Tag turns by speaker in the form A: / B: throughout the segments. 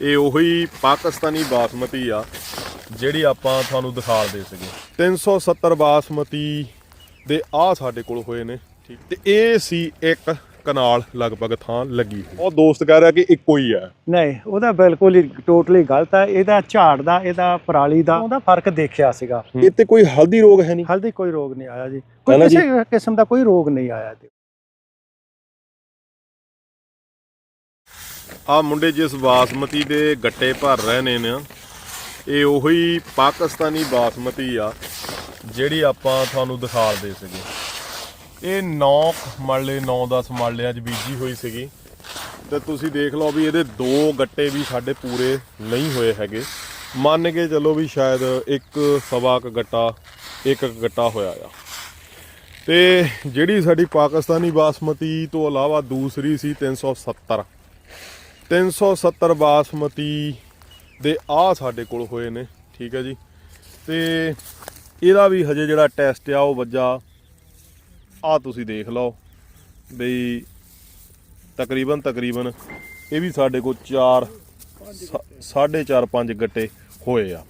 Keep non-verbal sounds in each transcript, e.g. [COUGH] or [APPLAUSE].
A: ਇਹ ਉਹੀ ਪਾਕਿਸਤਾਨੀ ਬਾਸਮਤੀ ਆ ਜਿਹੜੀ ਆਪਾਂ ਤੁਹਾਨੂੰ ਦਿਖਾਲਦੇ ਸੀਗੇ। 370 ਬਾਸਮਤੀ ਦੇ ਆ ਸਾਡੇ ਕੋਲ ਹੋਏ ਨੇ ਠੀਕ ਤੇ ਇਹ ਸੀ ਇੱਕ ਕਨਾਲ ਲਗਭਗ ਥਾਂ ਲੱਗੀ। ਉਹ ਦੋਸਤ ਕਹਿ ਰਿਹਾ ਕਿ ਇੱਕੋ ਹੀ ਹੈ
B: ਨਹੀਂ ਉਹਦਾ ਬਿਲਕੁਲ ਹੀ ਟੋਟਲੀ ਗਲਤ ਹੈ ਇਹਦਾ ਝਾੜ ਦਾ ਇਹਦਾ ਪਰਾਲੀ ਦਾ ਉਹਦਾ ਫ਼ਰਕ ਦੇਖਿਆ ਸੀਗਾ।
A: ਤੇ ਕੋਈ ਹਲਦੀ ਰੋਗ ਹੈ ਨਹੀਂ?
B: ਹਲਦੀ ਕੋਈ ਰੋਗ ਨਹੀਂ ਆਇਆ ਜੀ। ਕੋਈ? ਕਿਸੇ ਕਿਸਮ ਦਾ ਕੋਈ ਰੋਗ ਨਹੀਂ ਆਇਆ
A: ਆ ਮੁੰਡੇ ਜਿਸ ਬਾਸਮਤੀ ਦੇ ਗੱਟੇ ਭਰ ਰਹੇ ਨੇ ਨਾ, ਇਹ ਉਹੀ ਪਾਕਿਸਤਾਨੀ ਬਾਸਮਤੀ ਆ, ਜਿਹੜੀ ਆਪਾਂ ਤੁਹਾਨੂੰ ਦਿਖਾਲਦੇ ਸੀਗੇ। ਇਹ 9 ਮਰਲੇ 9-10 ਮਰਲਿਆਂ 'ਚ ਬੀਜੀ ਹੋਈ ਸੀਗੀ। ਤੇ ਤੁਸੀਂ ਦੇਖ ਲਓ ਵੀ ਇਹਦੇ ਦੋ ਗੱਟੇ ਵੀ ਸਾਡੇ ਪੂਰੇ ਨਹੀਂ ਹੋਏ ਹੈਗੇ। ਮੰਨ ਕੇ ਚੱਲੋ ਵੀ ਸ਼ਾਇਦ ਇੱਕ ਸਵਾ ਕੁ ਗੱਟਾ, ਇੱਕ ਗੱਟਾ ਹੋਇਆ ਆ। ਤੇ ਜਿਹੜੀ ਸਾਡੀ ਪਾਕਿਸਤਾਨੀ ਬਾਸਮਤੀ ਤੋਂ ਇਲਾਵਾ ਦੂਸਰੀ ਸੀ 370 370 ਬਾਸਮਤੀ ਦੇ ਆ ਸਾਡੇ ਕੋਲ ਹੋਏ ਨੇ, ਠੀਕ ਹੈ ਜੀ। ਤੇ ਇਹਦਾ ਵੀ ਹਜੇ ਜਿਹੜਾ ਟੈਸਟ ਆ, ਉਹ ਵੱਜਾ। ਆ ਤੁਸੀਂ ਦੇਖ ਲਓ ਬਈ, ਤਕਰੀਬਨ ਤਕਰੀਬਨ ਇਹ ਵੀ ਸਾਡੇ ਕੋਲ 4 4.5 5 ਗੱਟੇ ਹੋਏ ਆ।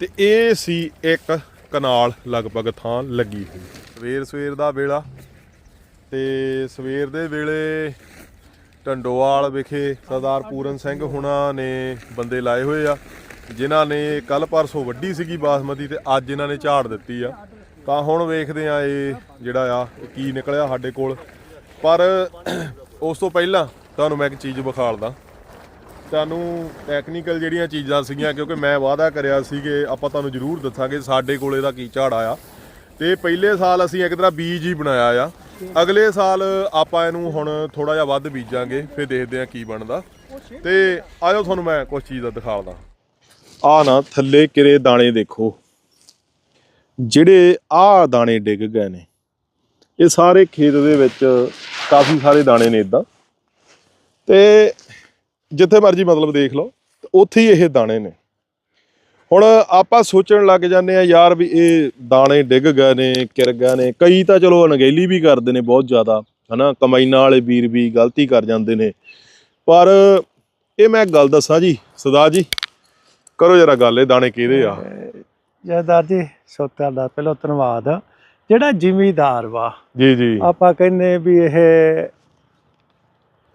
A: ਤੇ ਇਹ ਸੀ ਇੱਕ ਕਨਾਲ ਲਗਭਗ ਥਾਂ ਲੱਗੀ ਹੋਈ। ਸਵੇਰ ਸਵੇਰ ਦਾ ਵੇਲਾ ਤੇ ਸਵੇਰ ਦੇ ਵੇਲੇ ਟੰਡੋਵਾਲ ਵਿਖੇ ਸਰਦਾਰ ਪੂਰਨ ਸਿੰਘ ਹੁਣਾਂ ਨੇ ਬੰਦੇ ਲਾਏ ਹੋਏ ਆ, ਜਿਨ੍ਹਾਂ ਨੇ ਕੱਲ ਪਰਸੋਂ ਵੱਡੀ ਸੀਗੀ ਬਾਸਮਤੀ ਤੇ ਅੱਜ ਇਹਨਾਂ ਨੇ ਝਾੜ ਦਿੱਤੀ ਆ। ਤਾਂ ਹੁਣ ਵੇਖਦੇ ਆ ਇਹ ਜਿਹੜਾ ਆ ਕੀ ਨਿਕਲਿਆ ਸਾਡੇ ਕੋਲ। ਪਰ ਉਸ ਤੋਂ ਪਹਿਲਾਂ ਤੁਹਾਨੂੰ ਮੈਂ ਇੱਕ ਚੀਜ਼ ਵਿਖਾਲਦਾ। ਤੁਹਾਨੂੰ ਟੈਕਨੀਕਲ ਜਿਹੜੀਆਂ ਚੀਜ਼ਾਂ ਸੀਗੀਆਂ, ਕਿਉਂਕਿ ਮੈਂ ਵਾਅਦਾ ਕਰਿਆ ਸੀ ਕਿ ਆਪਾਂ ਤੁਹਾਨੂੰ ਜ਼ਰੂਰ ਦੱਸਾਂਗੇ ਸਾਡੇ ਕੋਲ ਇਹਦਾ ਕੀ ਝਾੜ ਆਇਆ। ਤੇ ਪਹਿਲੇ ਸਾਲ ਅਸੀਂ ਇੱਕ ਤਰ੍ਹਾਂ ਬੀਜ ਹੀ ਬਣਾਇਆ ਆ। ਅਗਲੇ ਸਾਲ ਆਪਾਂ ਇਹਨੂੰ ਹੁਣ ਥੋੜਾ ਜਿਹਾ ਵੱਧ ਬੀਜਾਂਗੇ, ਫਿਰ ਦੇਖਦੇ ਆ ਕੀ ਬਣਦਾ। ਤੇ ਆਇਓ ਤੁਹਾਨੂੰ ਮੈਂ ਕੁਝ ਚੀਜ਼ ਦਾ ਦਿਖਾਉਂਦਾ ਆ ਨਾ ਥੱਲੇ ਕਿਰੇ ਦਾਣੇ ਦੇਖੋ। ਜਿਹੜੇ ਆ ਦਾਣੇ ਡਿੱਗ ਗਏ ਨੇ, ਇਹ ਸਾਰੇ ਖੇਤ ਦੇ ਵਿੱਚ ਕਾਫੀ ਸਾਰੇ ਦਾਣੇ ਨੇ ਇਦਾਂ। ਤੇ ਜਿੱਥੇ ਮਰਜ਼ੀ ਮਤਲਬ ਦੇਖ ਲਓ, ਉੱਥੇ ਹੀ ਇਹ ਦਾਣੇ ਨੇ। ਹੁਣ ਆਪਾਂ ਸੋਚਣ ਲੱਗ ਜਾਂਦੇ ਆ ਯਾਰ ਵੀ ਇਹ ਦਾਣੇ ਡਿੱਗ ਗਏ ਨੇ ਕਿਰ ਗਏ ਨੇ। ਕਈ ਤਾਂ ਚਲੋ ਅਣਗਹਿਲੀ ਵੀ ਕਰਦੇ ਨੇ ਬਹੁਤ ਜ਼ਿਆਦਾ ਹਨਾ? ਕਮਾਈਨਾਂ ਵਾਲੇ ਵੀਰ ਵੀ ਗਲਤੀ ਕਰ ਜਾਂਦੇ ਨੇ। ਪਰ ਇਹ ਮੈਂ ਗੱਲ ਦੱਸਾਂ ਜੀ ਸਰਦਾਰ ਜੀ ਕਰੋ ਜਰਾ ਗੱਲ ਇਹ ਦਾਣੇ ਕਿਹਦੇ ਆ?
B: ਜਹਦਾਰ ਜੀ ਸੋ ਤੁਹਾਡਾ ਪਹਿਲਾਂ ਧੰਨਵਾਦ। ਜਿਹੜਾ ਜ਼ਿਮੀਦਾਰ ਵਾ
A: ਜੀ ਜੀ।
B: ਆਪਾਂ ਕਹਿੰਦੇ ਵੀ ਇਹ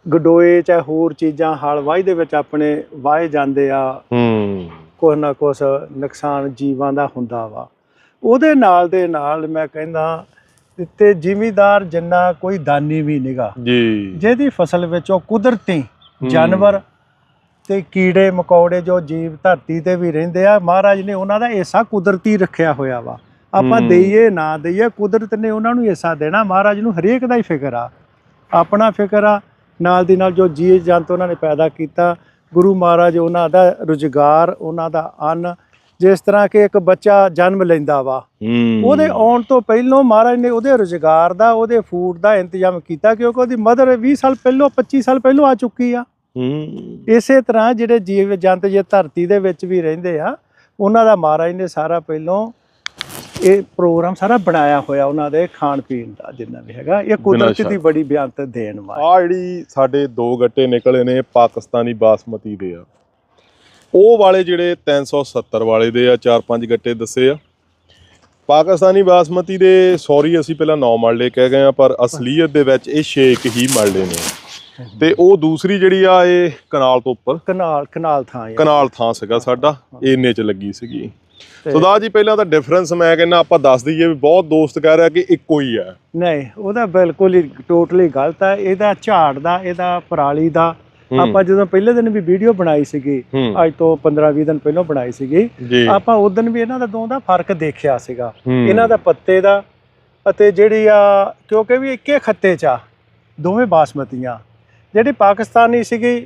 B: ਗਡੋਏ ਚਾਹੇ ਹੋਰ ਚੀਜ਼ਾਂ ਹਲ ਵਾਹੀ ਦੇ ਵਿੱਚ ਆਪਣੇ ਵਾਹੇ ਜਾਂਦੇ ਆ।
A: ਹੂੰ।
B: ਕੁਛ ਨਾ ਕੁਛ ਨੁਕਸਾਨ ਜੀਵਾਂ ਦਾ ਹੁੰਦਾ ਵਾ। ਉਹਦੇ ਨਾਲ ਦੇ ਨਾਲ ਮੈਂ ਕਹਿੰਦਾ ਤੇ ਜ਼ਿਮੀਦਾਰ ਜਿੰਨਾ ਕੋਈ ਦਾਨੀ ਵੀ ਨਿਗਾ
A: ਜੀ।
B: ਜਿਹਦੀ ਫਸਲ ਵਿੱਚ ਉਹ ਕੁਦਰਤੀ ਜਾਨਵਰ ਤੇ ਕੀੜੇ ਮਕੌੜੇ ਜੋ ਜੀਵ ਧਰਤੀ ਤੇ ਵੀ ਰਹਿੰਦੇ ਆ ਮਹਾਰਾਜ ਨੇ ਉਹਨਾਂ ਦਾ ਹਿੱਸਾ ਕੁਦਰਤੀ ਰੱਖਿਆ ਹੋਇਆ ਵਾ। ਆਪਾਂ। ਦਈਏ ਨਾ ਦਈਏ ਕੁਦਰਤ ਨੇ ਉਹਨਾਂ ਨੂੰ ਹਿੱਸਾ ਦੇਣਾ। ਮਹਾਰਾਜ ਨੂੰ ਹਰੇਕ ਦਾ ਹੀ ਫਿਕਰ ਆ। ਆਪਣਾ ਫਿਕਰ ਆ। ਨਾਲ ਦੀ ਨਾਲ ਜੋ ਜੀਵ ਜੰਤ ਉਹਨਾਂ ਨੇ ਪੈਦਾ ਕੀਤਾ ਗੁਰੂ ਮਹਾਰਾਜ ਉਹਨਾਂ ਦਾ ਰੁਜ਼ਗਾਰ ਉਹਨਾਂ ਦਾ ਅੰਨ ਜਿਸ ਤਰ੍ਹਾਂ ਕਿ ਇੱਕ ਬੱਚਾ ਜਨਮ ਲੈਂਦਾ ਵਾ ਉਹਦੇ ਆਉਣ ਤੋਂ ਪਹਿਲਾਂ ਮਹਾਰਾਜ ਨੇ ਉਹਦੇ ਰੁਜ਼ਗਾਰ ਦਾ ਉਹਦੇ ਫੂਡ ਦਾ ਇੰਤਜ਼ਾਮ ਕੀਤਾ ਕਿਉਂਕਿ ਉਹਦੀ ਮਦਰ 20 ਸਾਲ ਪਹਿਲਾਂ 25 ਸਾਲ ਪਹਿਲਾਂ ਆ ਚੁੱਕੀ ਆ। ਇਸੇ ਤਰ੍ਹਾਂ ਜਿਹੜੇ ਜੀਵ ਜੰਤ ਜੇ ਧਰਤੀ ਦੇ ਵਿੱਚ ਵੀ ਰਹਿੰਦੇ ਆ ਉਹਨਾਂ ਦਾ ਮਹਾਰਾਜ ਨੇ ਸਾਰਾ ਪਹਿਲਾਂ ਇਹ ਪ੍ਰੋਗਰਾਮ ਸਾਰਾ ਬਣਾਇਆ ਹੋਇਆ ਉਹਨਾਂ ਦੇ ਖਾਣ ਪੀਣ ਦਾ ਜਿੰਨਾ ਵੀ ਹੈਗਾ ਇਹ ਕੁਦਰਤ। ਦੀ ਬੜੀ ਬਿਆਨਤ ਦੇਣ ਵਾਲੀ।
A: ਆ ਜਿਹੜੀ ਸਾਡੇ ਦੋ ਗੱਟੇ ਨਿਕਲੇ ਨੇ ਪਾਕਿਸਤਾਨੀ ਬਾਸਮਤੀ ਦੇ ਆ। ਉਹ ਵਾਲੇ ਜਿਹੜੇ 370 ਵਾਲੇ ਦੇ ਆ ਚਾਰ ਪੰਜ ਗੱਟੇ ਦੱਸੇ ਆ। ਪਾਕਿਸਤਾਨੀ ਬਾਸਮਤੀ ਦੇ ਸੌਰੀ ਅਸੀਂ ਪਹਿਲਾਂ 9 ਮਰਲੇ ਕਹਿ ਗਏ ਆ ਪਰ ਅਸਲੀਅਤ ਦੇ ਵਿੱਚ ਇਹ 6 ਹੀ ਮਰਲੇ ਨੇ। ਤੇ ਉਹ ਦੂਸਰੀ ਜਿਹੜੀ ਆ ਇਹ ਕਨਾਲ ਤੋਂ ਉੱਪਰ।
B: ਕਨਾਲ ਕਨਾਲ ਥਾਂ ਹੈ
A: ਕਨਾਲ ਥਾਂ ਸੀਗਾ ਸਾਡਾ ਇੰਨੇ ਚ ਲੱਗੀ ਸੀਗੀ। ਸੁਦਾ ਜੀ ਪਹਿਲਾਂ ਤਾਂ ਡਿਫਰੈਂਸ ਮੈਂ ਕਹਿੰਦਾ ਆਪਾਂ ਦੱਸ ਦਈਏ ਵੀ ਬਹੁਤ ਦੋਸਤ ਕਹਿ ਰਿਹਾ ਕਿ ਇੱਕੋ ਹੀ ਆ
B: ਨਹੀਂ ਉਹਦਾ ਬਿਲਕੁਲ ਹੀ ਟੋਟਲੀ ਗਲਤ ਹੈ। ਇਹਦਾ ਝਾੜ ਦਾ ਇਹਦਾ ਪਰਾਲੀ ਦਾ
A: ਹੂੰ।
B: ਆਪਾਂ ਜਦੋਂ ਪਹਿਲੇ ਦਿਨ ਵੀ ਵੀਡੀਓ ਬਣਾਈ ਸੀਗੀ
A: ਹੂੰ।
B: ਅੱਜ ਤੋਂ 15-20 ਦਿਨ ਪਹਿਲਾਂ ਬਣਾਈ ਸੀਗੀ ਆਪਾਂ ਉਸ ਦਿਨ ਵੀ ਇਹਨਾਂ ਦਾ ਦੋਵਾਂ ਦਾ ਫ਼ਰਕ ਦੇਖਿਆ ਸੀਗਾ।
A: ਹੂੰ।
B: ਇਹਨਾਂ ਦਾ ਪੱਤੇ ਦਾ ਅਤੇ ਜਿਹੜੀ ਆ ਕਿਉਂਕਿ ਵੀ ਇੱਕੇ ਖੱਤੇ 'ਚ ਆ ਦੋਵੇਂ ਬਾਸਮਤੀਆਂ। ਜਿਹੜੀ ਪਾਕਿਸਤਾਨੀ ਸੀਗੀ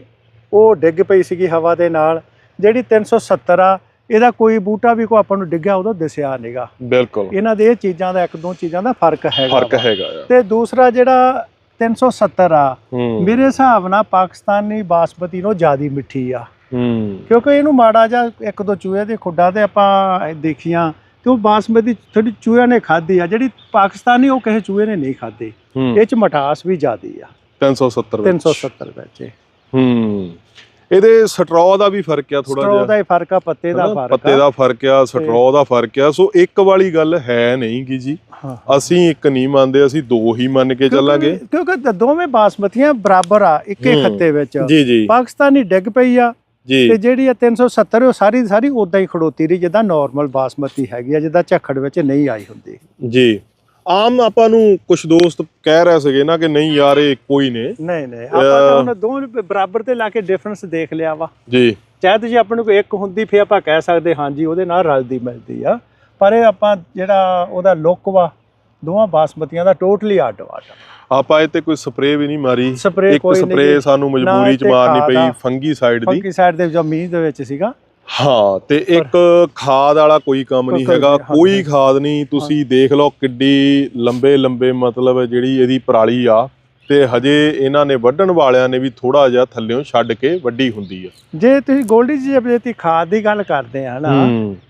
B: ਉਹ ਡਿੱਗ ਪਈ ਸੀਗੀ ਹਵਾ ਦੇ ਨਾਲ। ਜਿਹੜੀ 370 ਆ ਇਹਦਾ ਕੋਈ ਬੂਟਾ ਵੀ ਕੋ ਆਪਾਂ ਨੂੰ ਡਿੱਗਿਆ ਉਦੋਂ ਦਿਸਿਆ ਨਹੀਂਗਾ
A: ਬਿਲਕੁਲ।
B: ਇਹਨਾਂ ਦੇ ਇਹ ਚੀਜ਼ਾਂ ਦਾ ਇੱਕ ਦੋ ਚੀਜ਼ਾਂ ਦਾ ਫ਼ਰਕ ਹੈਗਾ
A: ਫ਼ਰਕ। ਹੈਗਾ
B: ਤੇ ਦੂਸਰਾ ਜਿਹੜਾ 370 ਆ ਮੇਰੇ ਹਿਸਾਬ ਨਾਲ ਪਾਕਿਸਤਾਨੀ ਬਾਸਮਤੀ ਨੂੰ ਜ਼ਿਆਦੀ ਮਿੱਠੀ ਆ। ਕਿਉਂਕਿ ਇਹਨੂੰ ਮਾੜਾ ਜਿਹਾ ਇੱਕ ਦੋ ਚੂਹੇ ਦੇ ਖੁੱਡਾਂ ਤੇ ਆਪਾਂ ਦੇਖੀਆਂ ਤੇ ਉਹ ਬਾਸਮਤੀ ਥੋੜੀ ਚੂਹਿਆਂ ਨੇ ਖਾਧੀ ਆ ਜਿਹੜੀ ਪਾਕਿਸਤਾਨੀ ਉਹ ਕਿਸੇ ਚੂਹੇ ਨੇ ਨਹੀਂ ਖਾਧੀ। ਇਹ ਚ ਮਟਾਸ ਵੀ ਜ਼ਿਆਦੀ ਆ।
A: 370 ਵਿੱਚ।
B: 370 ਵਿੱਚ।
A: ਹੂੰ। ਇਹਦੇ ਸਟਰੋ ਦਾ ਵੀ ਫ਼ਰਕ ਆ ਥੋੜਾ
B: ਸਟਰੋ
A: ਜਿਹਾ।
B: ਦਾ ਹੀ ਫ਼ਰਕ ਆ ਪੱਤੇ ਦਾ? ਫ਼ਰਕ
A: ਪੱਤੇ
B: ਆ
A: ਦਾ ਫ਼ਰਕ ਆ ਸਟਰੋ ਦਾ ਫ਼ਰਕ ਆ। ਸੋ ਇੱਕ ਵਾਲੀ ਗੱਲ ਹੈ ਨਹੀਂ ਗੀ ਜੀ। ਅਸੀਂ ਇੱਕ ਨਹੀਂ ਮੰਨਦੇ ਅਸੀਂ ਦੋ ਹੀ ਮੰਨ ਕੇ ਚੱਲਾਂਗੇ।
B: ਕਿਉਂਕਿ ਦੋਵੇਂ ਬਾਸਮਤੀਆਂ ਬਰਾਬਰ ਆ ਇੱਕੇ। ਖੱਤੇ ਵਿੱਚ।
A: ਜੀ ਜੀ।
B: ਪਾਕਿਸਤਾਨੀ ਡਿੱਗ ਪਈ ਆ ਤੇ ਜਿਹੜੀ ਆ 370 ਉਹ ਸਾਰੀ ਦੀ ਸਾਰੀ ਉਦਾਂ ਹੀ ਖੜੋਤੀ ਰਹੀ ਜਿੱਦਾਂ ਨਾਰਮਲ ਬਾਸਮਤੀ ਹੈਗੀ ਆ ਜਿੱਦਾਂ ਝੱਖੜ ਵਿੱਚ ਨਹੀਂ ਆਈ ਹੁੰਦੀ।
A: ਜੀ। ਆਮ ਆਪਾਂ ਨੂੰ ਕੁਝ ਦੋਸਤ ਕਹਿ ਰਹੇ ਸੀਗੇ ਨਾ ਕਿ ਨਹੀਂ ਯਾਰ ਇਹ ਕੋਈ ਨੇ
B: ਨਹੀਂ ਨਹੀਂ ਆਪਾਂ ਤਾਂ ਹੁਣ ਦੋਵੇਂ ਬਰਾਬਰ ਤੇ ਲਾ ਕੇ ਡਿਫਰੈਂਸ ਦੇਖ ਲਿਆ ਵਾ।
A: ਜੀ।
B: ਚਾਹੇ ਤੇ ਜੇ ਆਪਾਂ ਨੂੰ ਕੋਈ ਇੱਕ ਹੁੰਦੀ ਫੇ ਆਪਾਂ ਕਹਿ ਸਕਦੇ ਹਾਂਜੀ ਉਹਦੇ ਨਾਲ ਰਲਦੀ ਮਿਲਦੀ ਆ। ਪਰ ਇਹ ਆਪਾਂ ਜਿਹੜਾ ਉਹਦਾ ਲੁੱਕ ਵਾ ਦੋਵਾਂ ਬਾਸਮਤੀਆਂ ਦਾ ਟੋਟਲੀ ਅੱਡ ਅੱਡ
A: ਆਪਾਂ ਇਹ ਤੇ ਕੋਈ ਸਪਰੇਅ ਵੀ ਨਹੀਂ ਮਾਰੀ। ਇੱਕ
B: ਜੀ।
A: ਸਾਨੂੰ ਮਜਬੂਰੀ ਚ ਮਾਰਨੀ ਪਈ। ਫੰਗੀ ਸਾਈਡ ਦੀ।
B: ਫੰਕੀ ਸਾਈਡ ਦੇ ਜੋ ਮੀਂਹ ਦੇ ਵਿੱਚ ਸੀਗਾ।
A: ਹਾਂ ਤੇ ਇੱਕ ਖਾਦ ਵਾਲਾ ਕੋਈ ਕੰਮ ਨਹੀਂ ਹੈਗਾ ਕੋਈ। ਖਾਦ ਨਹੀਂ ਤੁਸੀਂ ਦੇਖ ਲਓ ਕਿੱਡੀ ਲੰਬੇ ਲੰਬੇ ਮਤਲਬ ਜਿਹੜੀ ਇਹਦੀ ਪਰਾਲੀ ਆ ਤੇ ਹਜੇ ਇਹਨਾਂ ਨੇ ਵੱਢਣ ਵਾਲਿਆਂ ਨੇ ਵੀ ਥੋੜਾ ਜਿਹਾ ਥੱਲਿਓਂ ਛੱਡ ਕੇ ਵੱਡੀ ਹੁੰਦੀ ਆ।
B: ਜੇ ਤੁਸੀਂ ਗੋਲਡੀ ਜੀ ਜੇ ਖਾਦ ਦੀ ਗੱਲ ਕਰਦੇ ਆ ਨਾ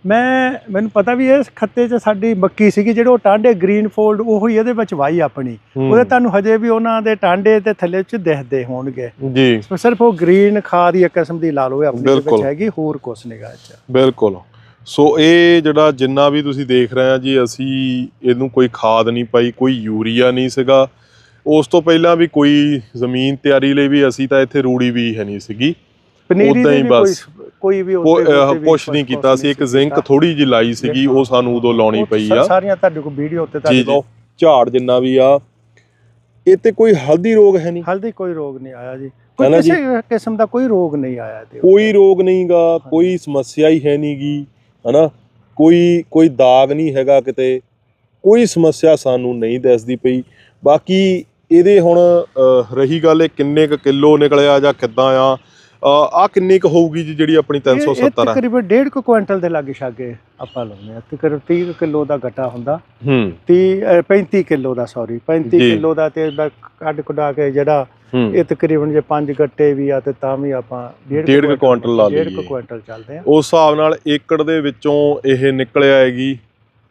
B: ਮੈਂ ਮੈਨੂੰ ਪਤਾ ਵੀ ਇਸ ਖੱਤੇ 'ਚ ਸਾਡੀ ਮੱਕੀ ਸੀਗੀ ਜਿਹੜੇ ਉਹ ਟਾਂਡੇ ਗ੍ਰੀਨ ਫੋਲਡ ਉਹੀ ਇਹਦੇ ਵਿੱਚ ਵਾਈ ਆਪਣੀ। ਉਹਦੇ ਤੁਹਾਨੂੰ ਹਜੇ ਵੀ ਉਹਨਾਂ ਦੇ ਟਾਂਡੇ ਤੇ ਥੱਲੇ 'ਚ ਦਿਖਦੇ ਹੋਣਗੇ।
A: ਜੀ।
B: ਸਿਰਫ ਉਹ ਗ੍ਰੀਨ ਖਾਦ ਹੀ ਇੱਕ ਕਿਸਮ ਦੀ ਲਾ ਲਓ ਇਹ ਆਪਣੀ ਵਿੱਚ
A: ਬਿਲਕੁਲ।
B: ਹੈਗੀ ਹੋਰ ਕੁਛ ਨਿਗਾ ਚ
A: ਬਿਲਕੁਲ। ਸੋ ਇਹ ਜਿਹੜਾ ਜਿੰਨਾ ਵੀ ਤੁਸੀਂ ਦੇਖ ਰਹੇ ਆ ਜੀ ਅਸੀਂ ਇਹਨੂੰ ਕੋਈ ਖਾਦ ਨਹੀਂ ਪਾਈ ਕੋਈ ਯੂਰੀਆ ਨਹੀਂ ਸੀਗਾ। ਉਸ ਤੋਂ ਪਹਿਲਾਂ ਵੀ ਕੋਈ ਜ਼ਮੀਨ ਤਿਆਰੀ ਲਈ ਵੀ ਅਸੀਂ ਤਾਂ ਇੱਥੇ ਰੂੜੀ ਵੀ ਹੈ ਨਹੀਂ ਸੀਗੀ।
B: ਪਨੀਰੀ
A: ਉੱਦਾਂ
B: ਦੇ ਵੀ
A: ਬਸ।
B: ਕੋਈ ਵੀ
A: ਕੁਛ ਨਹੀਂ ਕੀਤਾ ਸੀ ਇੱਕ ਜ਼ਿੰਕ ਥੋੜੀ ਜਿਹੀ ਲਾਈ ਸੀਗੀ ਉਹ ਸਾਨੂੰ ਉਦੋਂ ਲਾਉਣੀ ਪਈ ਆ।
B: ਸਾਰੀਆਂ ਤੁਹਾਡੇ ਕੋਲ ਵੀਡੀਓ ਉੱਤੇ ਤੁਹਾਡੇ ਕੋਲ।
A: ਝਾੜ ਜਿੰਨਾ ਵੀ ਆ ਇਹ ਤੇ ਕੋਈ ਹਲਦੀ ਰੋਗ ਹੈ ਨਹੀਂ।
B: ਹਲਦੀ ਕੋਈ ਰੋਗ ਨਹੀਂ ਆਇਆ ਜੀ। ਕੋਈ? ਕਿਸੇ ਕਿਸਮ ਦਾ ਕੋਈ ਰੋਗ ਨਹੀਂ ਆਇਆ ਤੇ
A: ਕੋਈ ਰੋਗ ਨਹੀਂਗਾ ਕੋਈ ਸਮੱਸਿਆ ਹੀ ਹੈ ਨਹੀਂਗੀ ਹਨਾ? ਕੋਈ ਕੋਈ ਦਾਗ ਨਹੀਂ ਹੈਗਾ ਕਿਤੇ। ਕੋਈ ਸਮੱਸਿਆ ਸਾਨੂੰ ਨਹੀਂ ਦਿਸਦੀ ਪਈ। ਬਾਕੀ ਇਹਦੇ ਹੁਣ ਰਹੀ ਗੱਲ ਇਹ ਕਿੰਨੇ ਕੁ ਕਿਲੋ ਨਿਕਲਿਆ ਜਾਂ ਕਿੱਦਾਂ ਆ? ਆ ਕਿੰਨੀ ਕੁ ਹੋਊਗੀ ਜੀ ਜਿਹੜੀ ਆਪਣੀ
B: ਇਹ- ਇਹ
A: 370 ਆ?
B: ਤਕਰੀਬਨ 1.5 ਕੁ ਕੁਇੰਟਲ ਦੇ ਲਾਗੇ ਛਾਗੇ ਆਪਾਂ ਲਾਉਂਦੇ ਆ ਤਕਰੀਬਨ 30 ਕਿਲੋ ਦਾ ਗੱਟਾ ਹੁੰਦਾ।
A: ਹੂੰ।
B: 30 ਅ, 35 ਕਿਲੋ ਦਾ ਸੌਰੀ 35
A: ਜੀ।
B: ਕਿਲੋ ਦਾ ਤੇ ਕੱਢ ਕੁਡਾ ਕੇ ਜਿਹੜਾ
A: ਹੂੰ।
B: ਇਹ ਤਕਰੀਬਨ ਜੇ ਪੰਜ ਗੱਟੇ ਵੀ ਆ ਤੇ ਤਾਂ ਵੀ ਆਪਾਂ
A: ਡੇਢ ਕੁ ਕੁਆਂਟਲ ਲਾ ਲਈਏ।
B: ਕੁਇੰਟਲ ਚੱਲਦੇ ਆ।
A: ਉਸ ਹਿਸਾਬ ਨਾਲ ਏਕੜ ਦੇ ਵਿੱਚੋਂ ਇਹ ਨਿਕਲਿਆ ਹੈਗੀ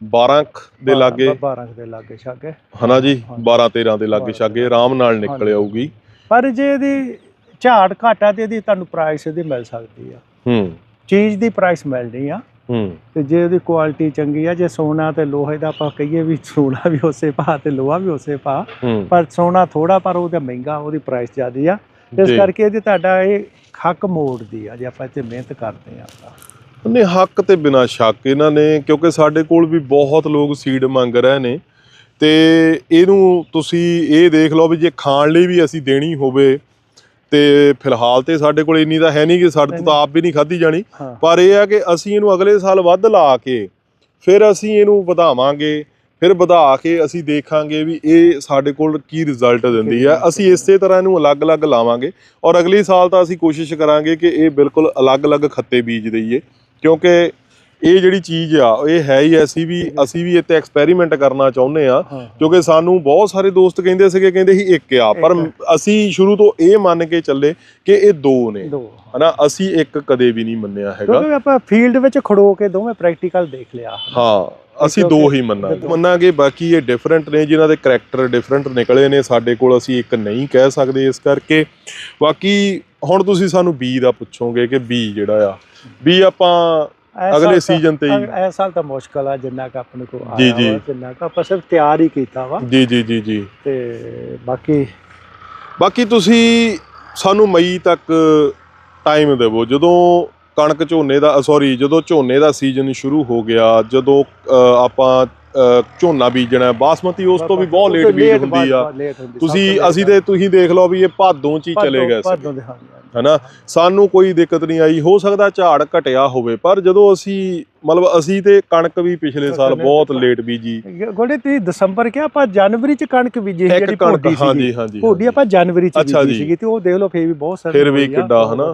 A: 12 ਕੁ ਦੇ ਲਾਗੇ।
B: 12 ਦੇ ਲਾਗੇ ਛਾਗੇ
A: ਹਨਾ ਜੀ?
B: ਹਾਂਜੀ।
A: 12 13 ਦੇ ਲਾਗੇ ਛਾਗੇ ਆਰਾਮ ਨਾਲ ਨਿਕਲ। ਆਊਗੀ।
B: ਪਰ ਜੇ ਇਹਦੀ ਝਾੜ ਘਾਟਾ ਤੇ ਇਹਦੀ ਤੁਹਾਨੂੰ ਪ੍ਰਾਈਸ ਇਹਦੀ ਮਿਲ ਸਕਦੀ ਆ।
A: ਹੂੰ।
B: ਚੀਜ਼ ਦੀ ਪ੍ਰਾਈਸ ਮਿਲਣੀ ਆ।
A: ਹੂੰ।
B: ਤੇ ਜੇ ਉਹਦੀ ਕੁਆਲਿਟੀ ਚੰਗੀ ਆ ਜੇ ਸੋਨਾ ਤੇ ਲੋਹੇ ਦਾ ਆਪਾਂ ਕਹੀਏ ਵੀ ਸੋਨਾ ਵੀ ਉਸੇ ਭਾਅ ਤੇ ਲੋਹਾ ਵੀ ਉਸੇ ਭਾਅ
A: ਹੂੰ।
B: ਪਰ ਸੋਨਾ ਥੋੜਾ ਪਰ ਉਹਦਾ ਮਹਿੰਗਾ ਉਹਦੀ ਪ੍ਰਾਈਸ ਜ਼ਿਆਦੀ ਆ। ਇਸ। ਕਰਕੇ ਇਹਦੀ ਤੁਹਾਡਾ ਇਹ ਹੱਕ ਮੋੜਦੀ ਆ ਜੇ ਆਪਾਂ ਇੱਥੇ ਮਿਹਨਤ ਕਰਦੇ ਆ ਆਪਾਂ।
A: ਨੇ ਹੱਕ ਤੇ ਬਿਨਾ ਸ਼ੱਕ ਇਹਨਾਂ ਨੇ ਕਿਉਂਕਿ ਸਾਡੇ ਕੋਲ ਵੀ ਬਹੁਤ ਲੋਕ ਸੀਡ ਮੰਗ ਰਹੇ ਨੇ। ਤੇ ਇਹਨੂੰ ਤੁਸੀਂ ਇਹ ਦੇਖ ਲਓ ਵੀ ਜੇ ਖਾਣ ਲਈ ਵੀ ਅਸੀਂ ਦੇਣੀ ਹੋਵੇ ਤੇ ਫਿਲਹਾਲ ਤੇ ਸਾਡੇ ਕੋਲ ਇੰਨੀ ਤਾਂ ਹੈ ਨਹੀਂ ਕਿ ਸਾਡੇ ਤੋਂ ਤਾਂ ਆਪ ਵੀ ਨਹੀਂ ਖਾਧੀ ਜਾਣੀ।
B: ਹਾਂ।
A: ਪਰ ਇਹ ਆ ਕਿ ਅਸੀਂ ਇਹਨੂੰ ਅਗਲੇ ਸਾਲ ਵੱਧ ਲਾ ਕੇ ਫਿਰ ਅਸੀਂ ਇਹਨੂੰ ਵਧਾਵਾਂਗੇ ਫਿਰ ਵਧਾ ਕੇ ਅਸੀਂ ਦੇਖਾਂਗੇ ਵੀ ਇਹ ਸਾਡੇ ਕੋਲ ਕੀ ਰਿਜ਼ਲਟ ਦਿੰਦੀ ਆ। ਅਸੀਂ ਇਸੇ ਤਰ੍ਹਾਂ ਇਹਨੂੰ ਅਲੱਗ-ਅਲੱਗ ਲਾਵਾਂਗੇ ਔਰ ਅਗਲੇ ਸਾਲ ਤਾਂ ਅਸੀਂ ਕੋਸ਼ਿਸ਼ ਕਰਾਂਗੇ ਕਿ ਇਹ ਬਿਲਕੁਲ ਅਲੱਗ-ਅਲੱਗ ਖੱਤੇ ਬੀਜ ਦਈਏ ਕਿਉਂਕਿ ਇਹ ਜਿਹੜੀ ਚੀਜ਼ ਆ ਇਹ ਹੈ ਹੀ ਐਸੀ ਵੀ ਅਸੀਂ ਵੀ ਇੱਥੇ ਐਕਸਪੈਰੀਮੈਂਟ ਕਰਨਾ ਚਾਹੁੰਦੇ ਆ ਕਿਉਂਕਿ ਸਾਨੂੰ ਬਹੁਤ ਸਾਰੇ ਦੋਸਤ ਕਹਿੰਦੇ ਸੀਗੇ ਕਹਿੰਦੇ ਸੀ ਇੱਕ ਆ ਪਰ। ਅਸੀਂ ਸ਼ੁਰੂ ਤੋਂ ਇਹ ਮੰਨ ਕੇ ਚੱਲੇ ਕਿ ਇਹ ਦੋ ਨੇ। ਹਨਾ ਅਸੀਂ ਇੱਕ ਕਦੇ ਵੀ ਨਹੀਂ ਮੰਨਿਆ ਹੈਗਾ।
B: ਕਿਉਂਕਿ ਆਪਾਂ ਫੀਲਡ ਵਿੱਚ ਖੜੋ ਕੇ ਦੋਵੇਂ ਪ੍ਰੈਕਟੀਕਲ ਦੇਖ ਲਿਆ।
A: ਹਾਂ ਅਸੀਂ ਦੋ ਹੀ ਮੰਨਾਂਗੇ। ਮੰਨਾਂਗੇ ਬਾਕੀ ਇਹ ਡਿਫਰੈਂਟ ਨੇ ਜਿਨ੍ਹਾਂ ਦੇ ਕੈਰੈਕਟਰ ਡਿਫਰੈਂਟ ਨਿਕਲੇ ਨੇ ਸਾਡੇ ਕੋਲ ਅਸੀਂ ਇੱਕ ਨਹੀਂ ਕਹਿ ਸਕਦੇ ਇਸ ਕਰਕੇ। ਬਾਕੀ ਹੁਣ ਤੁਸੀਂ ਸਾਨੂੰ ਬੀ ਦਾ ਪੁੱਛੋਗੇ ਕਿ ਬੀ ਜਿਹੜਾ ਆ ਬੀ ਆਪਾਂ ਅਗਲੇ
B: ਸਾਲ ਤਾਂ-
A: ਹੀ-
B: ਇਸ ਸਾਲ ਤਾਂ ਮੁਸ਼ਕਲ ਆ ਜਿੰਨਾ ਕ ਆਪਣੇ
A: ਜੀ,
B: ਆਇਆ। ਵਾ, ਜਿੰਨਾ ਕ ਆਪਾਂ ਸਿਰਫ ਤਿਆਰ ਹੀ ਕੀਤਾ ਵਾ।
A: ਜੀ ਜੀ ਜੀ ਜੀ।
B: ਤੇ ਬਾਕੀ
A: ਬਾਕੀ ਤੁਸੀਂ ਸਾਨੂੰ ਮਈ ਤੱਕ ਟਾਈਮ ਦੇਵੋ। ਜਦੋਂ ਕਣਕ ਝੋਨੇ ਦਾ ਸੌਰੀ ਜਦੋਂ ਝੋਨੇ ਦਾ ਸੀਜ਼ਨ ਸ਼ੁਰੂ ਹੋ ਗਿਆ ਜਦੋਂ ਆਪਾਂ ਝੋਨਾ ਬੀਜਣਾ ਬਾਸਮਤੀ ਉਸ ਤੋਂ ਵੀ ਬਹੁਤ ਲੇਟ ਬੀਜ ਹੁੰਦੀ ਆ। ਤੁਸੀਂ ਅਸੀਂ ਤੇ ਤੁਸੀਂ ਦੇਖ ਲਓ ਵੀ ਇਹ ਭਾਦੋਂ ਚ ਹੀ ਚਲੇ ਗਏ ਸੀ।
B: ਭਾਦੋਂ ਦੇ।
A: ਹਨਾ? ਸਾਨੂੰ ਕੋਈ ਦਿੱਕਤ ਨਹੀਂ ਆਈ। ਹੋ ਸਕਦਾ ਝਾੜ ਘਟਿਆ ਹੋਵੇ ਪਰ ਜਦੋਂ ਅਸੀਂ ਮਤਲਬ ਅਸੀਂ ਤੇ ਕਣਕ ਵੀ ਪਿਛਲੇ ਸਾਲ ਬਹੁਤ ਲੇਟ ਬੀਜੀ
B: ਗੋਡੇ ਤੁਸੀਂ ਦਸੰਬਰ ਕਿਹਾ ਆਪਾਂ ਜਨਵਰੀ ਚ ਕਣਕ ਬੀਜੀ ਸੀ ਜਿਹੜੀ ਭੋਡੀ
A: ਹਾਂਜੀ
B: ਸੀਗੀ
A: ਹਾਂਜੀ
B: ਭੋਡੀ ਆਪਾਂ ਜਨਵਰੀ ਚ ਬੀਜੀ। ਸੀਗੀ ਤੇ ਉਹ ਦੇਖ ਲਓ ਫੇਰ ਵੀ ਬਹੁਤ ਸਾਰੀ
A: ਫਿਰ ਵੀ ਕਿੱਡਾ ਹਨਾ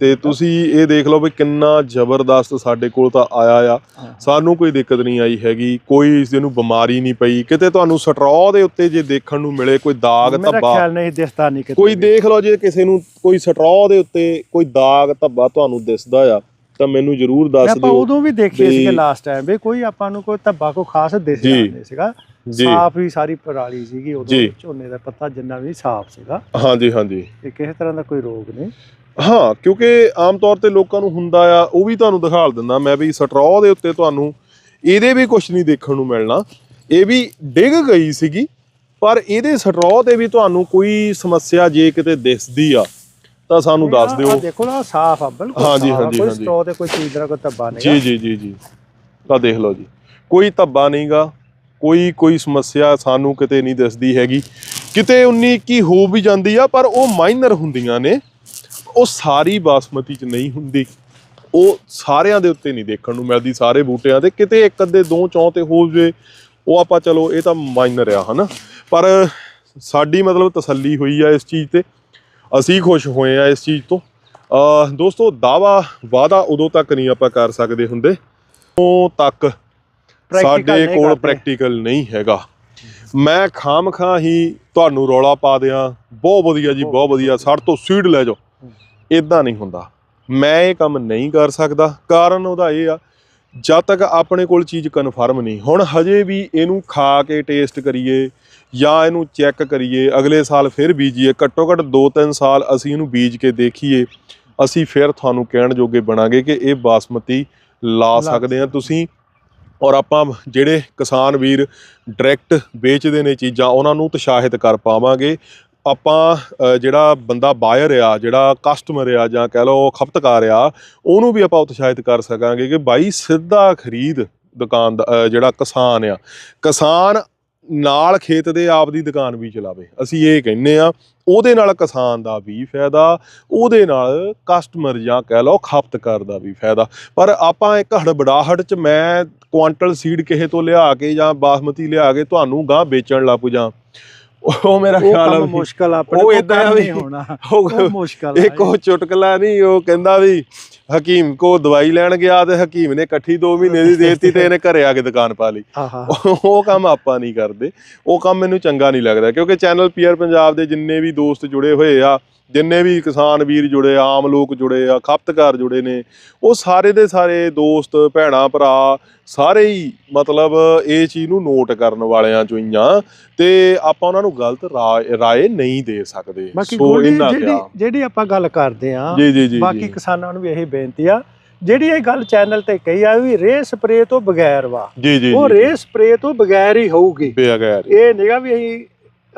A: ਤੇ। ਤੁਸੀਂ ਇਹ ਦੇਖ ਲਓ ਵੀ ਕਿੰਨਾ ਜ਼ਬਰਦਸਤ ਸਾਡੇ ਕੋਲ ਤਾਂ ਆਇਆ ਆ। ਸਾਨੂੰ ਕੋਈ ਦਿੱਕਤ ਨਹੀਂ ਆਈ ਹੈਗੀ ਕੋਈ ਇਸ ਨੂੰ ਬਿਮਾਰੀ ਨਹੀਂ ਪਈ ਕਿਤੇ ਤੁਹਾਨੂੰ ਸਟਰੋ ਦੇ ਉੱਤੇ ਜੇ ਦੇਖਣ ਨੂੰ ਮਿਲੇ ਕੋਈ ਦਾਗ
B: ਮੇਰਾ
A: ਧੱਬਾ
B: ਖਿਆਲ ਨਹੀਂ ਦਿਸਦਾ ਨਹੀਂ ਕਿਤੇ
A: ਕੋਈ। ਦੇਖ ਲਓ ਜੇ ਕਿਸੇ ਨੂੰ ਕੋਈ ਸਟਰੋ ਦੇ ਉੱਤੇ ਕੋਈ ਦਾਗ ਧੱਬਾ ਤੁਹਾਨੂੰ ਦਿਸਦਾ ਆ ਤਾਂ ਮੈਨੂੰ ਜ਼ਰੂਰ ਦੱਸ
B: ਆਪਾਂ
A: ਦਿਓ
B: ਉਦੋਂ ਵੀ ਦੇਖੇ ਸੀਗੇ ਲਾਸਟ ਟਾਈਮ ਵੀ ਕੋਈ ਆਪਾਂ ਨੂੰ ਕੋਈ ਧੱਬਾ ਕੋ ਖਾਸ ਦਿਸਿਆ। ਨਹੀਂ ਸੀਗਾ। ਸਾਫ਼ ਹੀ ਸਾਰੀ ਪਰਾਲੀ ਸੀਗੀ ਉਦੋਂ। ਝੋਨੇ ਦਾ ਪੱਤਾ ਜਿੰਨਾ ਵੀ ਸਾਫ਼ ਸੀਗਾ।
A: ਹਾਂਜੀ ਹਾਂਜੀ।
B: ਤੇ ਕਿਸੇ ਤਰ੍ਹਾਂ ਦਾ ਕੋਈ ਰੋਗ ਨਹੀਂ।
A: ਹਾਂ ਕਿਉਂਕਿ ਆਮ ਤੌਰ ਤੇ ਲੋਕਾਂ ਨੂੰ ਹੁੰਦਾ ਆ ਉਹ ਵੀ ਤੁਹਾਨੂੰ ਦਿਖਾਲ ਦਿੰਦਾ ਮੈਂ ਵੀ ਸਟਰੋ ਦੇ ਉੱਤੇ ਤੁਹਾਨੂੰ ਇਹਦੇ ਵੀ ਕੁਝ ਨਹੀਂ ਦੇਖਣ ਨੂੰ ਮਿਲਣਾ। ਇਹ ਵੀ ਡਿੱਗ ਗਈ ਸੀਗੀ ਪਰ ਇਹਦੇ ਸਟਰੋ ਤੇ ਵੀ ਤੁਹਾਨੂੰ ਕੋਈ ਸਮੱਸਿਆ ਜੇ ਕਿਤੇ ਦਿਸਦੀ ਆ ਤਾਂ ਸਾਨੂੰ ਦੱਸ ਦਿਓ।
B: ਦੇਖੋ ਨਾ ਸਾਫ਼ ਆ ਬਿਲਕੁਲ
A: ਹਾਂਜੀ, ਹਾਂਜੀ,
B: ਕੋਈ। ਸਟੋ ਤੇ ਕੋਈ ਚੀਜ਼ ਦਾ ਕੋਈ ਧੱਬਾ ਨਹੀਂ
A: ਜੀ ਜੀ ਜੀ ਜੀ। ਤਾਂ ਦੇਖ ਲਓ ਜੀ। ਕੋਈ ਧੱਬਾ ਨਹੀਂਗਾ ਕੋਈ ਕੋਈ ਸਮੱਸਿਆ ਸਾਨੂੰ ਕਿਤੇ ਨਹੀਂ ਦਿਸਦੀ ਹੈਗੀ। ਕਿਤੇ 19 ਕੀ ਹੋ ਵੀ ਜਾਂਦੀ ਆ ਪਰ ਉਹ ਮਾਈਨਰ ਹੁੰਦੀਆਂ ਨੇ। ਉਹ ਸਾਰੀ ਬਾਸਮਤੀ ਚ ਨਹੀਂ ਹੁੰਦੀ। ਉਹ ਸਾਰਿਆਂ ਦੇ ਉੱਤੇ ਨਹੀਂ ਦੇਖਣ ਨੂੰ ਮਿਲਦੀ ਸਾਰੇ ਬੂਟਿਆਂ ਤੇ ਕਿਤੇ ਇੱਕ ਅੱਧੇ ਦੋ ਚੌਂ ਤੇ ਹੋ ਜਵੇ ਉਹ ਆਪਾਂ ਚਲੋ ਇਹ ਤਾਂ ਮਾਈਨਰ ਆ ਹਨਾ। ਪਰ ਸਾਡੀ ਮਤਲਬ ਤਸੱਲੀ ਹੋਈ ਆ ਇਸ ਚੀਜ਼ ਤੇ। ਅਸੀਂ ਖੁਸ਼ ਹੋਏ ਆ ਇਸ ਚੀਜ਼ ਤੋਂ। ਦੋਸਤੋ ਦਾਵਾ ਵਾਦਾ ਉਦੋਂ ਤੱਕ ਨਹੀਂ ਆਪਾਂ ਕਰ ਸਕਦੇ ਹੁੰਦੇ ਉਦੋਂ ਤੱਕ ਸਾਡੇ ਕੋਲ। ਪ੍ਰੈਕਟੀਕਲ ਨਹੀਂ ਹੈਗਾ। ਮੈਂ ਖਾਮਖਾਂ ਹੀ ਤੁਹਾਨੂੰ ਰੌਲਾ ਪਾ ਦਿਆਂ। ਬਹੁਤ ਵਧੀਆ ਜੀ ਬਹੁਤ ਵਧੀਆ। ਸਾਡੇ ਤੋਂ ਸੀਡ ਲੈ ਜਾਓ। ਇਦਾਂ ਨਹੀਂ ਹੁੰਦਾ। ਮੈਂ ਇਹ ਕੰਮ ਨਹੀਂ ਕਰ ਸਕਦਾ। ਕਾਰਨ ਉਹਦਾ ਇਹ ਆ ਜਦ ਤੱਕ ਆਪਣੇ ਕੋਲ ਚੀਜ਼ ਕਨਫਰਮ ਨਹੀਂ ਹੁਣ ਹਜੇ ਵੀ ਇਹਨੂੰ ਖਾ ਕੇ ਟੇਸਟ ਕਰੀਏ ਜਾਂ ਇਹਨੂੰ ਚੈੱਕ ਕਰੀਏ ਅਗਲੇ ਸਾਲ ਫਿਰ ਬੀਜੀਏ ਘੱਟੋ ਘੱਟ 2-3 ਸਾਲ ਅਸੀਂ ਇਹਨੂੰ ਬੀਜ ਕੇ ਦੇਖੀਏ ਅਸੀਂ ਫਿਰ ਤੁਹਾਨੂੰ ਕਹਿਣ ਜੋਗੇ ਬਣਾਂਗੇ ਕਿ ਇਹ ਬਾਸਮਤੀ ਲਾ ਸਕਦੇ ਆ ਤੁਸੀਂ। ਔਰ ਆਪਾਂ ਜਿਹੜੇ ਕਿਸਾਨ ਵੀਰ ਡਾਇਰੈਕਟ ਵੇਚਦੇ ਨੇ ਚੀਜ਼ਾਂ ਉਹਨਾਂ ਨੂੰ ਉਤਸ਼ਾਹਿਤ ਕਰ ਪਾਵਾਂਗੇ। ਆਪਾਂ ਜਿਹੜਾ ਬੰਦਾ ਬਾਇਰ ਆ, ਜਿਹੜਾ ਕਸਟਮਰ ਆ ਜਾਂ ਕਹਿ ਲਓ ਖਪਤਕਾਰ ਆ, ਉਹਨੂੰ ਵੀ ਆਪਾਂ ਉਤਸ਼ਾਹਿਤ ਕਰ ਸਕਾਂਗੇ ਕਿ ਬਾਈ ਸਿੱਧਾ ਖਰੀਦ ਦੁਕਾਨ ਜਿਹੜਾ ਕਿਸਾਨ ਆ, ਕਿਸਾਨ ਨਾਲ ਖੇਤ ਦੇ ਆਪ ਦੀ ਦੁਕਾਨ ਵੀ ਚਲਾਵੇ। ਅਸੀਂ ਇਹ ਕਹਿੰਨੇ ਆ ਉਹਦੇ ਨਾਲ ਕਿਸਾਨ ਦਾ ਵੀ ਫਾਇਦਾ, ਉਹਦੇ ਨਾਲ ਕਸਟਮਰ ਜਾਂ ਕਹਿ ਲਓ ਖਪਤਕਾਰ ਦਾ ਵੀ ਫਾਇਦਾ। ਪਰ ਆਪਾਂ ਇੱਕ ਹੜਬੜਾਹਟ ਚ ਮੈਂ ਕੁਆਂਟਲ ਸੀਡ ਕਿਸੇ ਤੋਂ ਲਿਆ ਕੇ ਜਾਂ ਬਾਸਮਤੀ ਲਿਆ ਕੇ ਤੁਹਾਨੂੰ ਗਾਂ ਵੇਚਣ ਲੱਗ ਜਾਂ ਉਹ ਮੇਰਾ
B: ਉਹ
A: ਖਿਆਲ ਆ ਵੀ
B: ਮੁਸ਼ਕਲ ਆਪਣੇ
A: ਉਹ
B: ਕੰਮ
A: ਵੀ
B: ਨਹੀਂ ਹੋਣਾ।
A: ਉਹ
B: ਉਹ ਮੁਸ਼ਕਲ
A: ਇੱਕ ਉਹ ਚੁਟਕਲਾ ਨਹੀਂ ਉਹ ਕਹਿੰਦਾ ਵੀ ਹਕੀਮ ਕੋ ਦਵਾਈ ਲੈਣ ਗਿਆ ਤੇ ਹਕੀਮ ਨੇ ਇਕੱਠੀ 2 ਮਹੀਨੇ ਦੀ ਦੇਤੀ ਤੇ ਇਹਨੇ ਘਰੇ ਆ ਕੇ ਦੁਕਾਨ ਪਾ ਲਈ। ਉਹ ਕੰਮ ਆਪਾਂ ਨਹੀਂ ਕਰਦੇ। ਉਹ ਕੰਮ ਮੈਨੂੰ ਚੰਗਾ ਨਹੀਂ ਲੱਗਦਾ ਕਿਉਂਕਿ ਚੈਨਲ ਪੀਆਰ ਪੰਜਾਬ ਦੇ ਜਿੰਨੇ ਵੀ ਦੋਸਤ ਜੁੜੇ ਹੋਏ ਆ ਜਿੰਨੇ ਵੀ ਕਿਸਾਨ ਵੀਰ ਜੁੜੇ ਆ, ਆਮ ਲੋਕ ਜੁੜੇ ਆ ਖਪਤਕਾਰ ਜੁੜੇ ਨੇ ਉਹ ਸਾਰੇ ਦੇ ਸਾਰੇ ਦੋਸਤ ਭੈਣਾ ਭਰਾ ਸਾਰੇ ਹੀ ਮਤਲਬ ਇਹ ਚੀਜ਼ ਨੂੰ ਨੋਟ ਕਰਨ ਵਾਲਿਆਂ ਚੋਂ ਹੀ ਆ ਤੇ ਆਪਾਂ ਉਹਨਾਂ ਨੂੰ ਗਲਤ ਰਾਏ ਨਹੀਂ ਦੇ ਸਕਦੇ। ਸੋ ਇੰਨਾ
B: ਜਿਹੜੀ ਆਪਾਂ ਗੱਲ ਕਰਦੇ ਆ ਬਾਕੀ। ਕਿਸਾਨਾਂ ਨੂੰ ਵੀ ਇਹੀ ਬੇਨਤੀ ਆ ਜਿਹੜੀ ਇਹ ਗੱਲ ਚੈਨਲ ਤੇ ਕਹੀ ਆ ਵੀ ਰੇ ਸਪਰੇ ਤੋਂ ਬਗੈਰ ਵਾ
A: ਜੀ ਜੀ
B: ਉਹ ਰੇ ਸਪਰੇ ਤੋਂ ਬਗੈਰ ਹੀ ਹੋਊਗੀ।
A: ਬੇਗੈਰ
B: ਇਹ ਨਿਗਾ ਵੀ ਅਸੀਂ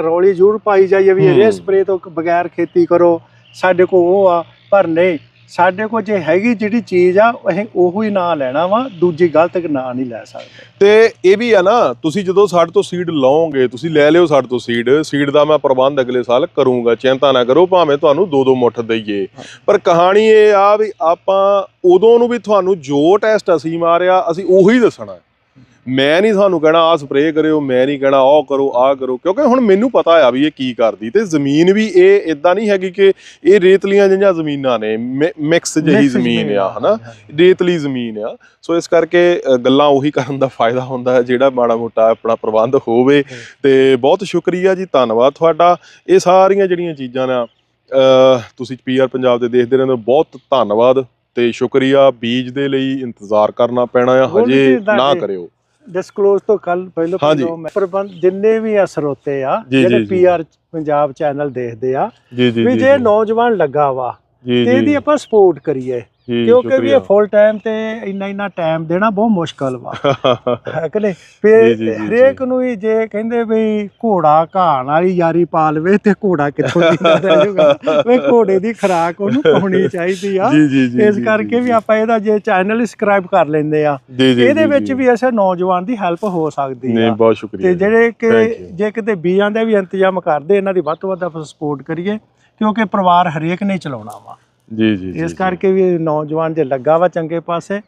B: ਰੌਲੀ ਜ਼ਰੂਰ ਪਾਈ ਜਾਈਏ ਵੀ। ਰੇ ਸਪਰੇ ਤੋਂ ਬਗੈਰ ਖੇਤੀ ਕਰੋ ਸਾਡੇ ਕੋਲ ਉਹ ਆ ਪਰ ਨਹੀਂ ਸਾਡੇ ਕੋਲ ਜੇ ਹੈਗੀ ਜਿਹੜੀ ਚੀਜ਼ ਆ, ਅਸੀਂ ਉਹੋ ਹੀ ਨਾਂ ਲੈਣਾ ਵਾ, ਦੂਜੀ ਗਲਤ ਨਾਂ ਨਹੀਂ ਲੈ ਸਕਦੇ।
A: ਤੇ ਇਹ ਵੀ ਆ ਨਾ, ਤੁਸੀਂ ਜਦੋਂ ਸਾਡੇ ਤੋਂ ਸੀਡ ਲਓਗੇ, ਤੁਸੀਂ ਲੈ ਲਿਓ ਸਾਡੇ ਤੋਂ ਸੀਡ ਸੀਡ ਦਾ ਮੈਂ ਪ੍ਰਬੰਧ ਅਗਲੇ ਸਾਲ ਕਰੂੰਗਾ, ਚਿੰਤਾ ਨਾ ਕਰੋ, ਭਾਵੇਂ ਤੁਹਾਨੂੰ ਦੋ ਦੋ ਮੁੱਠ ਦਈਏ। ਪਰ ਕਹਾਣੀ ਇਹ ਆ ਵੀ ਆਪਾਂ ਉਦੋਂ ਨੂੰ ਵੀ ਤੁਹਾਨੂੰ ਜੋ ਟੈਸਟ ਅਸੀਂ ਮਾਰਿਆ, ਅਸੀਂ ਉਹੀ ਦੱਸਣਾ। ਮੈਂ ਨਹੀਂ ਤੁਹਾਨੂੰ ਕਹਿਣਾ ਆਹ ਸਪਰੇਅ ਕਰਿਓ ਮੈਂ ਨਹੀਂ ਕਹਿਣਾ ਆਹ ਕਰੋ ਆਹ ਕਰੋ ਕਿਉਂਕਿ ਹੁਣ ਮੈਨੂੰ ਪਤਾ ਆ ਵੀ ਇਹ ਕੀ ਕਰਦੀ ਤੇ ਜ਼ਮੀਨ ਵੀ ਇਹ ਇਦਾਂ ਨਹੀਂ ਹੈਗੀ ਕਿ ਇਹ ਰੇਤਲੀਆਂ ਜਿਹੀਆਂ ਜ਼ਮੀਨਾਂ ਨੇ ਮਿਕਸ ਜਿਹੀ ਜ਼ਮੀਨ ਆ ਹਨਾ। ਰੇਤਲੀ ਜ਼ਮੀਨ ਆ। ਸੋ ਇਸ ਕਰਕੇ ਗੱਲਾਂ ਉਹੀ ਕਰਨ ਦਾ ਫਾਇਦਾ ਹੁੰਦਾ ਹੈ ਜਿਹੜਾ ਮਾੜਾ ਮੋਟਾ ਆਪਣਾ ਪ੍ਰਬੰਧ ਹੋਵੇ। ਤੇ ਬਹੁਤ ਸ਼ੁਕਰੀਆ ਜੀ ਧੰਨਵਾਦ ਤੁਹਾਡਾ। ਇਹ ਸਾਰੀਆਂ ਜਿਹੜੀਆਂ ਚੀਜ਼ਾਂ ਨੇ ਤੁਸੀਂ ਪੀਆਰ ਪੰਜਾਬ ਦੇ ਦੇਖਦੇ ਰਹਿੰਦੇ ਹੋ ਬਹੁਤ ਧੰਨਵਾਦ ਤੇ ਸ਼ੁਕਰੀਆ। ਬੀਜ ਦੇ ਲਈ ਇੰਤਜ਼ਾਰ ਕਰਨਾ ਪੈਣਾ ਆ ਹਜੇ ਨਾ ਕਰਿਓ।
B: ਡਿਸਕਲੋਜ਼ ਤੋਂ ਕੱਲ ਪਹਿਲਾਂ
A: ਹਾਂਜੀ।
B: ਪਹਿਲਾਂ ਮੈਂ ਪ੍ਰਬੰਧ ਜਿੰਨੇ ਵੀ ਆ ਸਰੋਤੇ ਆ
A: ਜੀ,
B: ਜਿਹੜੇ
A: ਜੀ, ਜੀ।
B: ਪੀਆਰ ਪੰਜਾਬ ਚੈਨਲ ਦੇਖਦੇ ਆ
A: ਜੀ ਜੀ
B: ਵੀ
A: ਜੀ
B: ਜੇ ਨੌਜਵਾਨ ਲੱਗਾ ਵਾ ਤੇ ਇਹਦੀ ਆਪਾਂ ਸਪੋਰਟ ਕਰੀਏ। ਕਿਉਂਕਿ ਵੀ। ਇਹ ਫੁੱਲ ਟਾਈਮ ਤੇ ਇੰਨਾ ਇੰਨਾ ਟਾਈਮ ਦੇਣਾ ਬਹੁਤ ਮੁਸ਼ਕਲ ਵਾ। [LAUGHS] ਹੈ ਕਿ ਨਹੀਂ?
A: ਜੀ,
B: ਫੇ ਹਰੇਕ ਨੂੰ ਹੀ ਜੇ ਕਹਿੰਦੇ ਵੀ ਘੋੜਾ ਘਾਣ ਵਾਲੀ ਯਾਰੀ ਪਾ ਲਵੇ ਤੇ ਘੋੜਾ ਕਿੱਥੋਂ ਦੀ ਨਾ ਰਹਿ ਜਾਊਗਾ? ਵੀ ਘੋੜੇ ਦੀ ਖੁਰਾਕ ਉਹਨੂੰ [LAUGHS] ਪਾਉਣੀ ਚਾਹੀਦੀ ਆ। ਇਸ ਕਰਕੇ ਵੀ ਆਪਾਂ ਇਹਦਾ ਜੇ ਚੈਨਲ ਸਬਸਕ੍ਰਾਈਬ ਕਰ ਲੈਂਦੇ ਆ। ਇਹਦੇ ਵਿੱਚ। ਵੀ ਐਸੇ ਨੌਜਵਾਨ ਦੀ ਹੈਲਪ ਹੋ ਸਕਦੀ
A: ਨਹੀਂ
B: ਆ
A: ਬਹੁਤ ਸ਼ੁਕਰੀਆ
B: ਤੇ। ਜਿਹੜੇ ਕਿ. ਜੇ ਕਿਤੇ ਬੀਜਾਂ ਦਾ ਵੀ ਇੰਤਜ਼ਾਮ ਕਰਦੇ ਇਹਨਾਂ ਦੀ ਵੱਧ ਤੋਂ ਵੱਧ ਆਪਾਂ ਸਪੋਰਟ ਕਰੀਏ। ਕਿਉਂਕਿ ਪਰਿਵਾਰ ਹਰੇਕ ਨੇ ਚਲਾਉਣਾ ਵਾ।
A: ਜੀ ਜੀ
B: ਇਸ। ਕਰਕੇ ਵੀ ਨੌਜਵਾਨ ਜੇ ਲੱਗਾ ਵਾ ਚੰਗੇ ਪਾਸੇ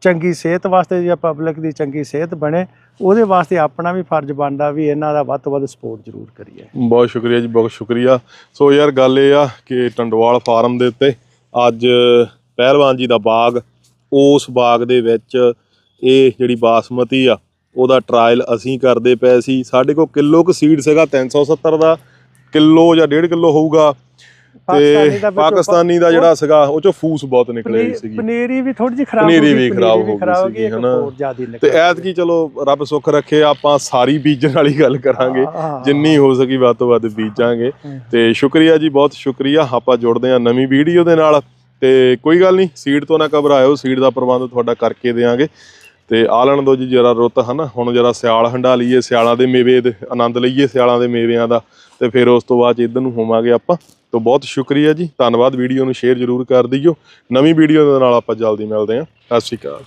B: ਚੰਗੀ ਸਿਹਤ ਵਾਸਤੇ ਜੇ ਪਬਲਿਕ ਦੀ ਚੰਗੀ ਸਿਹਤ ਬਣੇ ਉਹਦੇ ਵਾਸਤੇ ਆਪਣਾ ਵੀ ਫਰਜ਼ ਬਣਦਾ ਵੀ ਇਹਨਾਂ ਦਾ ਵੱਧ ਤੋਂ ਵੱਧ ਸਪੋਰਟ ਜ਼ਰੂਰ ਕਰੀਏ।
A: ਬਹੁਤ ਸ਼ੁਕਰੀਆ ਜੀ ਬਹੁਤ ਸ਼ੁਕਰੀਆ। ਸੋ ਯਾਰ ਗੱਲ ਇਹ ਆ ਕਿ ਟੰਡਵਾਲ ਫਾਰਮ ਦੇ ਉੱਤੇ ਅੱਜ ਪਹਿਲਵਾਨ ਜੀ ਦਾ ਬਾਗ ਉਸ ਬਾਗ ਦੇ ਵਿੱਚ ਇਹ ਜਿਹੜੀ ਬਾਸਮਤੀ ਆ ਉਹਦਾ ਟਰਾਇਲ ਅਸੀਂ ਕਰਦੇ ਪਏ ਸੀ। ਸਾਡੇ ਕੋਲ ਕਿਲੋ ਕੁ ਸੀਡ ਸੀਗਾ 370 ਦਾ। ਕਿਲੋ ਜਾਂ 1.5 ਕਿਲੋ ਹੋਊਗਾ। ਤੇ ਪਾਕਿਸਤਾਨੀ ਦਾ ਜਿਹੜਾ ਸੀਗਾ ਉਹ ਚੋਂ ਫੂਸ ਬਹੁਤ ਨਿਕਲੇ
B: ਪਨੀਰ-
A: ਸੀਗੀ।
B: ਪਨੀਰੀ ਵੀ ਥੋੜੀ ਜਿਹੀ ਖਰਾਬ
A: ਪਨੀਰੀ
B: ਹੋ ਗਈ
A: ਵੀ ਖਰਾਬ
B: ਪਨੀਰੀ
A: ਹੋ ਗਈ ਸੀਗੀ, ਹਨਾ। ਤੇ
B: ਨਿਕਲ
A: ਐਤਕੀ ਚਲੋ ਰੱਬ ਸੁੱਖ ਰੱਖੇ ਆਪਾਂ ਸਾਰੀ ਬੀਜਣ ਵਾਲੀ ਗੱਲ ਕਰਾਂਗੇ। ਜਿੰਨੀ ਹੋ ਸਕੀ ਵੱਧ ਤੋਂ ਵੱਧ ਬੀਜਾਂਗੇ। ਤੇ ਸ਼ੁਕਰੀਆ ਜੀ ਬਹੁਤ ਸ਼ੁਕਰੀਆ। ਆਪਾਂ ਜੁੜਦੇ ਹਾਂ ਨਵੀਂ ਵੀਡੀਓ ਦੇ ਨਾਲ। ਤੇ ਕੋਈ ਗੱਲ ਨਹੀਂ ਸੀਡ ਤੋਂ ਨਾ ਘਬਰਾਇਓ ਸੀਡ ਦਾ ਪ੍ਰਬੰਧ ਤੁਹਾਡਾ ਕਰਕੇ ਦੇਵਾਂਗੇ ਤੇ ਆ ਲੈਣ ਦੋ ਜੀ ਜਰਾ ਰੁੱਤ ਹਨਾ। ਹੁਣ ਜਰਾ ਸਿਆਲ ਹੰਡਾ ਲਈਏ ਸਿਆਲਾਂ ਦੇ ਮੇਵੇ ਦੇ ਆਨੰਦ ਲਈਏ ਸਿਆਲਾਂ ਦੇ ਮੇਵਿਆਂ ਦਾ। ਤੇ ਫਿਰ ਉਸ ਤੋਂ ਬਾਅਦ 'ਚ ਇੱਧਰ ਨੂੰ ਹੋਵਾਂਗੇ ਆਪਾਂ। ਤੋਂ ਬਹੁਤ ਸ਼ੁਕਰੀਆ ਜੀ। ਧੰਨਵਾਦ। ਵੀਡੀਓ ਨੂੰ ਸ਼ੇਅਰ ਜ਼ਰੂਰ ਕਰ ਦਿਓ। ਨਵੀਂ ਵੀਡੀਓ ਦੇ ਨਾਲ ਆਪਾਂ ਜਲਦੀ ਮਿਲਦੇ ਹਾਂ। ਸਤਿ ਸ਼੍ਰੀ ਅਕਾਲ।